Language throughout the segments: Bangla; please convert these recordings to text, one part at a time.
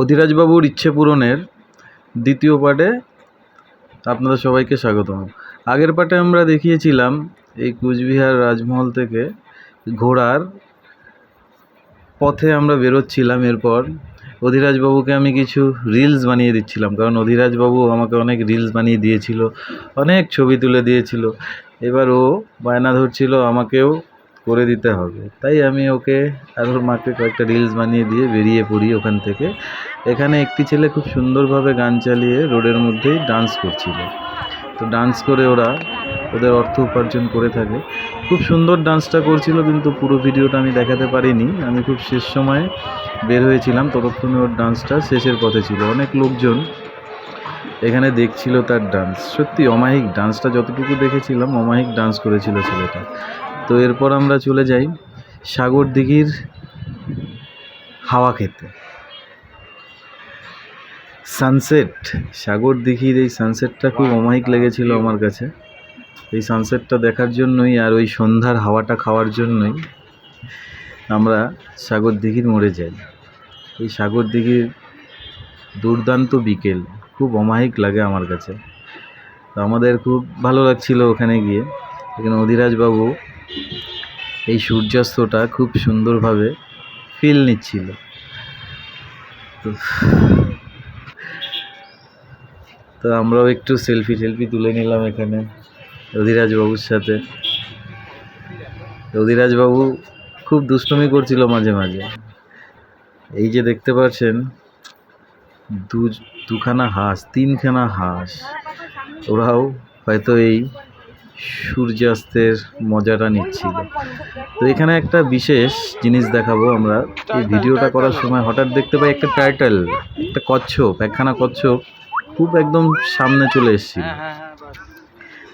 অধিরাজবাবুর ইচ্ছে পূরণের দ্বিতীয় পার্টে আপনাদের সবাইকে স্বাগতম। আগের পার্টে আমরা দেখিয়েছিলাম এই কুচবিহার রাজমহল থেকে ঘোড়ার পথে আমরা বেরোচ্ছিলাম। এরপর অধিরাজবাবুকে আমি কিছু রিলস বানিয়ে দিচ্ছিলাম, কারণ অধিরাজবাবু আমাকে অনেক রিলস বানিয়ে দিয়েছিল, অনেক ছবি তুলে দিয়েছিল। এবার ও বায়না ধরছিল আমাকেও করে দিতে হবে। তাই আমি ওকে আর ওর মাকে কয়েকটা রিলস বানিয়ে দিয়ে বেরিয়ে পড়ি ওখান থেকে। এখানে একটি ছেলে খুব সুন্দরভাবে গান চালিয়ে রোডের মধ্যেই ডান্স করছিল। তো ডান্স করে ওরা ওদের অর্থ উপার্জন করে থাকে। খুব সুন্দর ডান্সটা করছিল কিন্তু পুরো ভিডিওটা আমি দেখাতে পারিনি। আমি খুব শেষ সময়ে বের হয়েছিলাম, ততক্ষণে ওর ডান্সটা শেষের পথে ছিল। অনেক লোকজন এখানে দেখছিল তার ডান্স সত্যি অমায়িক ডান্সটা যতটুকু দেখেছিলাম, অমায়িক ডান্স করেছিল ছেলেটা। তো এরপর আমরা চলে যাই সাগর দিঘির হাওয়া খেতে। সানসেট সাগর দিঘির এই সানসেটটা খুব অমায়িক লেগেছিল আমার কাছে। এই সানসেটটা দেখার জন্যই আর ওই সন্ধ্যার হাওয়াটা খাওয়ার জন্যই আমরা সাগর দিঘির মোড়ে যাই। এই সাগর দিঘির দুর্দান্ত বিকেল, খুব অমায়িক লাগে আমার কাছে। তো আমাদের খুব ভালো লাগছিল ওখানে গিয়ে। এখানে অধিরাজবাবু এই সূর্যাস্তটা খুব সুন্দরভাবে ফিল নিচ্ছিল। তো আমরাও একটু সেলফি টেলফি তুলে নিলাম এখানে অধিরাজবাবুর সাথে। অধিরাজবাবু খুব দুষ্টুমি করছিল মাঝে মাঝে। এই যে দেখতে পাচ্ছেন, দু, দুখানা হাঁস, তিনখানা হাঁস। ওরাও হয়তো এই সূর্যাস্তের মজাটা নিচ্ছিল তো এখানে একটা বিশেষ জিনিস দেখাবো আমরা। এই ভিডিওটা করার সময় হঠাৎ দেখতে পাই একটা টাইটেল একটা কচ্ছপ একখানা কচ্ছপ খুব একদম সামনে চলে এসেছিল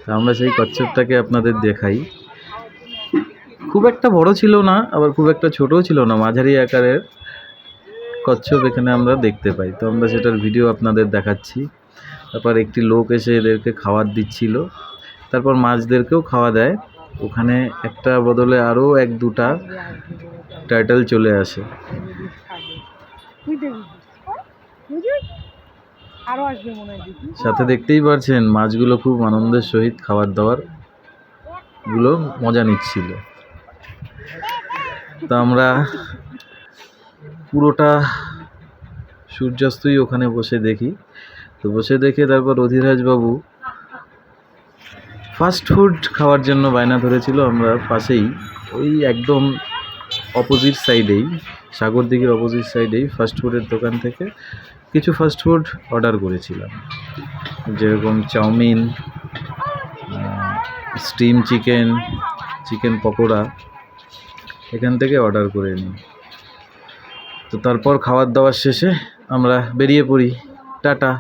তা আমরা সেই কচ্ছপটাকে আপনাদের দেখাই। খুব একটা বড় ছিল না আবার খুব একটা ছোটও ছিল না মাঝারি আকারের কচ্ছপ এখানে আমরা দেখতে পাই। তো আমরা সেটার ভিডিও আপনাদের দেখাচ্ছি। তারপর একটি লোক এসে এদেরকে খাবার দিচ্ছিল। তারপর মাছদেরকেও খাওয়া দেয়। ওখানে একটা বদলে আরও এক দুটা টাইটেল চলে আসে। সাথে দেখতেই পারছেন, মাছগুলো খুব আনন্দের সহিত খাবার দাবারগুলো মজা নিচ্ছিল। তো আমরা পুরোটা সূর্যাস্তই ওখানে বসে দেখি। তো বসে দেখে তারপর অধিরাজবাবু ফাস্ট ফুড খাওয়ার জন্য বায়না ধরেছিল আমরা পাশেই। ওই একদম অপোজিট সাইডেই সাগর দিঘির অপোজিট সাইডেই ফাস্ট ফুডের দোকান থেকে কিছু ফাস্ট ফুড অর্ডার করেছিলাম। যেরকম chow mein steam chicken chicken pakora এখান থেকে অর্ডার করে নিই। তো তারপর খাবার দাবার শেষে আমরা বেরিয়ে পড়ি। টাটা।